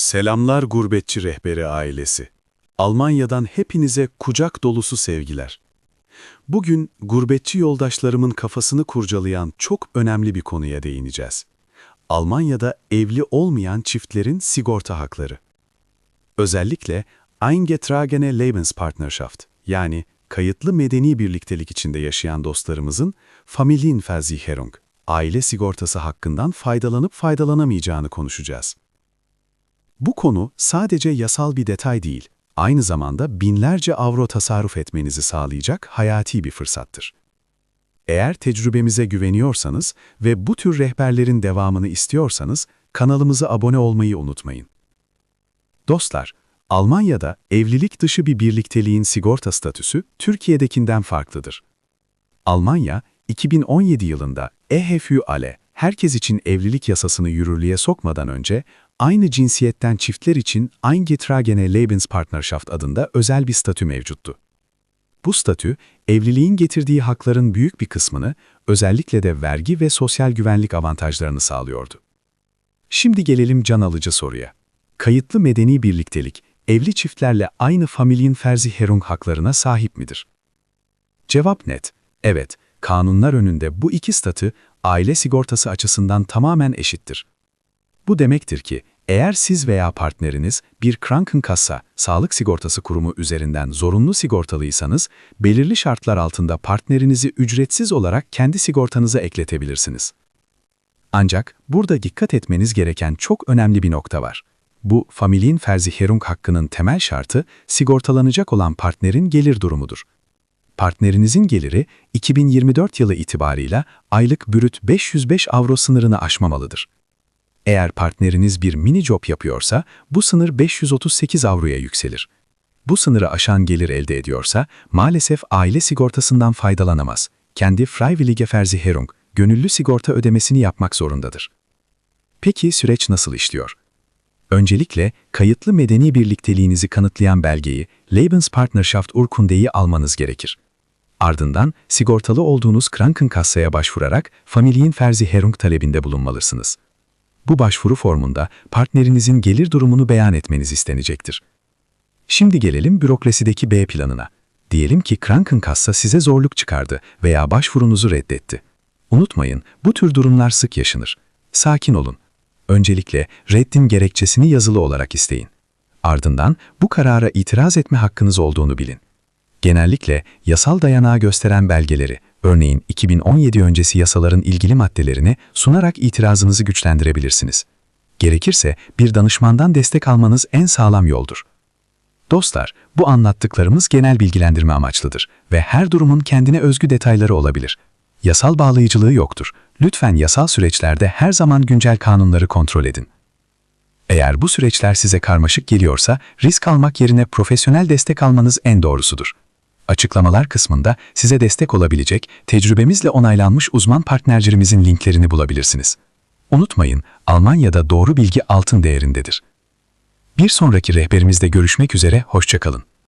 Selamlar gurbetçi rehberi ailesi. Almanya'dan hepinize kucak dolusu sevgiler. Bugün gurbetçi yoldaşlarımın kafasını kurcalayan çok önemli bir konuya değineceğiz. Almanya'da evli olmayan çiftlerin sigorta hakları. Özellikle Eingetragene Lebenspartnerschaft yani kayıtlı medeni birliktelik içinde yaşayan dostlarımızın Familienversicherung, aile sigortası hakkından faydalanıp faydalanamayacağını konuşacağız. Bu konu sadece yasal bir detay değil, aynı zamanda binlerce avro tasarruf etmenizi sağlayacak hayati bir fırsattır. Eğer tecrübemize güveniyorsanız ve bu tür rehberlerin devamını istiyorsanız kanalımıza abone olmayı unutmayın. Dostlar, Almanya'da evlilik dışı bir birlikteliğin sigorta statüsü Türkiye'dekinden farklıdır. Almanya, 2017 yılında EHFÜ ALE, herkes için evlilik yasasını yürürlüğe sokmadan önce aynı cinsiyetten çiftler için Eingetragene Lebenspartnerschaft adında özel bir statü mevcuttu. Bu statü, evliliğin getirdiği hakların büyük bir kısmını, özellikle de vergi ve sosyal güvenlik avantajlarını sağlıyordu. Şimdi gelelim can alıcı soruya. Kayıtlı medeni birliktelik, evli çiftlerle aynı Familienversicherung haklarına sahip midir? Cevap net, evet, kanunlar önünde bu iki statü, aile sigortası açısından tamamen eşittir. Bu demektir ki, eğer siz veya partneriniz bir Krankenkasse, sağlık sigortası kurumu üzerinden zorunlu sigortalıysanız, belirli şartlar altında partnerinizi ücretsiz olarak kendi sigortanıza ekletebilirsiniz. Ancak burada dikkat etmeniz gereken çok önemli bir nokta var. Bu, Familienversicherung hakkının temel şartı, sigortalanacak olan partnerin gelir durumudur. Partnerinizin geliri 2024 yılı itibarıyla aylık brüt 505 avro sınırını aşmamalıdır. Eğer partneriniz bir mini job yapıyorsa bu sınır 538 avroya yükselir. Bu sınırı aşan gelir elde ediyorsa maalesef aile sigortasından faydalanamaz. Kendi Freiwillige Versicherung, gönüllü sigorta ödemesini yapmak zorundadır. Peki süreç nasıl işliyor? Öncelikle kayıtlı medeni birlikteliğinizi kanıtlayan belgeyi Lebenspartnerschaft Urkunde'yi almanız gerekir. Ardından sigortalı olduğunuz Krankenkassa'ya başvurarak Familienversicherung talebinde bulunmalısınız. Bu başvuru formunda partnerinizin gelir durumunu beyan etmeniz istenecektir. Şimdi gelelim bürokrasideki B planına. Diyelim ki Krankenkassa size zorluk çıkardı veya başvurunuzu reddetti. Unutmayın, bu tür durumlar sık yaşanır. Sakin olun. Öncelikle reddin gerekçesini yazılı olarak isteyin. Ardından bu karara itiraz etme hakkınız olduğunu bilin. Genellikle yasal dayanağı gösteren belgeleri, örneğin 2017 öncesi yasaların ilgili maddelerini sunarak itirazınızı güçlendirebilirsiniz. Gerekirse bir danışmandan destek almanız en sağlam yoldur. Dostlar, bu anlattıklarımız genel bilgilendirme amaçlıdır ve her durumun kendine özgü detayları olabilir. Yasal bağlayıcılığı yoktur. Lütfen yasal süreçlerde her zaman güncel kanunları kontrol edin. Eğer bu süreçler size karmaşık geliyorsa, risk almak yerine profesyonel destek almanız en doğrusudur. Açıklamalar kısmında size destek olabilecek, tecrübemizle onaylanmış uzman partnerlerimizin linklerini bulabilirsiniz. Unutmayın, Almanya'da doğru bilgi altın değerindedir. Bir sonraki rehberimizde görüşmek üzere, hoşçakalın.